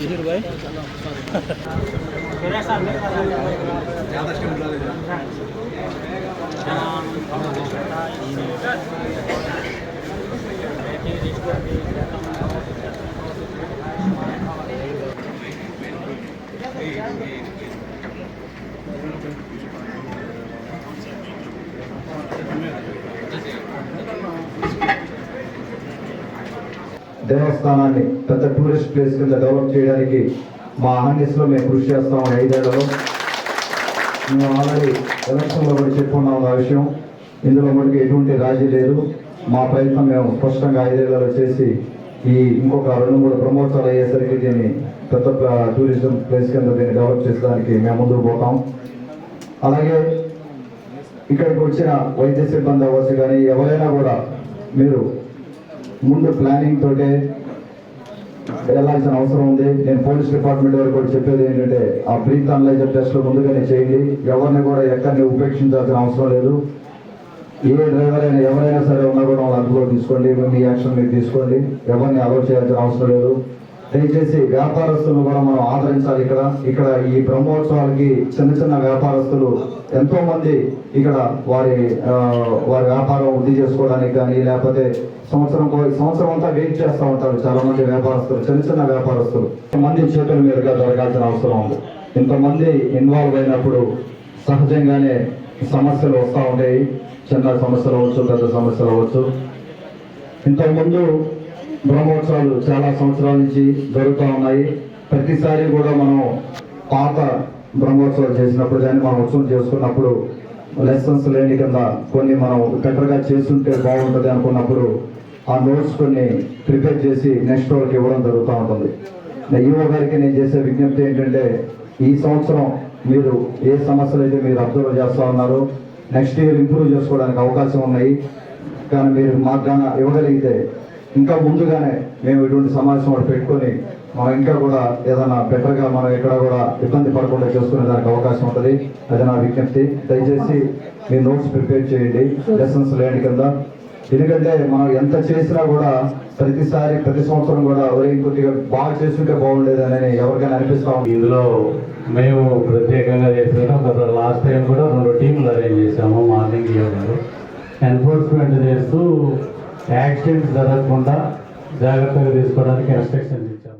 Zero भाई Thank you. దేవస్థానాన్ని పెద్ద tourist place కింద డెవలప్ చేయడానికి మా ఆంధ్రస్లో మేము కృషి చేస్తాం ఐదేళ్ళలో మేము ఆల్రెడీ ఎలక్షన్లో కూడా చెప్పుకున్నాం ఆ విషయం. ఇందులో మనకి ఎటువంటి రాజీ లేదు. మా ప్రయత్నం మేము స్పష్టంగా ఐదేళ్ళలో చేసి ఈ ఇంకొక రెండు మూడు ప్రమోత్సవాలు అయ్యేసరికి దీన్ని పెద్ద టూరిజం ప్లేస్ కింద దీన్ని డెవలప్ చేసడానికి మేము ముందుకు పోతాం. అలాగే ఇక్కడికి వచ్చిన వైద్య సిబ్బంది అవ్వచ్చు కానీ ఎవరైనా కూడా మీరు ముందు ప్లానింగ్ తోటే వెళ్ళాల్సిన అవసరం ఉంది. నేను పోలీస్ డిపార్ట్మెంట్ వారికి కూడా చెప్పేది ఏంటంటే ఆ బ్రీత్ అనలైజర్ టెస్ట్ ముందుగానే చేయండి. ఎవరిని కూడా ఎక్కడిని ఉపేక్షించాల్సిన అవసరం లేదు. ఏ డ్రైవర్ అయినా ఎవరైనా సరే ఉన్నా కూడా వాళ్ళు అందులో తీసుకోండి. మీ యాక్షన్ మీరు తీసుకోండి. ఎవరిని అలౌ చేయాల్సిన అవసరం లేదు. దయచేసి వ్యాపారస్తులు కూడా మనం ఆదరించాలి ఇక్కడ. ఇక్కడ ఈ బ్రహ్మోత్సవాలకి చిన్న చిన్న వ్యాపారస్తులు ఎంతో మంది ఇక్కడ వారి వారి వ్యాపారం వృద్ధి చేసుకోవడానికి కానీ లేకపోతే సంవత్సరం కో- సంవత్సరం అంతా వెయిట్ చేస్తూ ఉంటారు చాలా మంది వ్యాపారస్తులు చిన్న చిన్న వ్యాపారస్తులు. మంది చేతుల మీదుగా జరగాల్సిన అవసరం ఉంది. ఇంతమంది ఇన్వాల్వ్ అయినప్పుడు సహజంగానే సమస్యలు వస్తూ ఉంటాయి. చిన్న సమస్యలు అవ్వచ్చు పెద్ద సమస్యలు అవ్వచ్చు. ఇంతకుముందు బ్రహ్మోత్సవాలు చాలా సంవత్సరాల నుంచి జరుగుతూ ఉన్నాయి. ప్రతిసారి కూడా మనం పాత బ్రహ్మోత్సవాలు చేసినప్పుడు కానీ మనం ఉత్సవం చేసుకున్నప్పుడు లెసన్స్ లేని కింద కొన్ని మనం బెటర్గా చేస్తుంటే బాగుంటుంది అనుకున్నప్పుడు ఆ నోట్స్ కొన్ని ప్రిపేర్ చేసి నెక్స్ట్ వాళ్ళకి ఇవ్వడం జరుగుతూ ఉంటుంది. ఈవో గారికి నేను చేసే విజ్ఞప్తి ఏంటంటే ఈ సంవత్సరం మీరు ఏ సమస్యలు అయితే మీరు అబ్జర్వ్ చేస్తూ ఉన్నారో నెక్స్ట్ ఇయర్ ఇంప్రూవ్ చేసుకోవడానికి అవకాశం ఉన్నాయి. కానీ మీరు మాకు ఇవ్వగలిగితే ఇంకా ముందుగానే మేము ఇటువంటి సమావేశం పెట్టుకొని మనం ఇంకా కూడా ఏదైనా బెటర్గా మనం ఎక్కడ కూడా ఇబ్బంది పడకుండా చేసుకునే దానికి అవకాశం ఉంటుంది. అది నా విజ్ఞప్తి. దయచేసి మీ నోట్స్ ప్రిపేర్ చేయండి. లెసన్స్ లేని కింద. ఎందుకంటే మనం ఎంత చేసినా కూడా ప్రతిసారి ప్రతి సంవత్సరం కూడా ఒరే కొద్దిగా బాగా చేస్తుంటే బాగుండేది అని ఎవరికైనా అనిపిస్తాం ఇందులో మేము ప్రత్యేకంగా చేస్తున్నాం గత లాస్ట్ టైం కూడా రెండు టీంలు అరేంజ్ చేసాము మార్నింగ్ ఎన్ఫోర్స్మెంట్ చేస్తూ యాక్సిడెంట్ జరగకుండా జాగ్రత్తగా తీసుకోవడానికి ఇన్స్ట్రక్షన్స్ ఇచ్చాము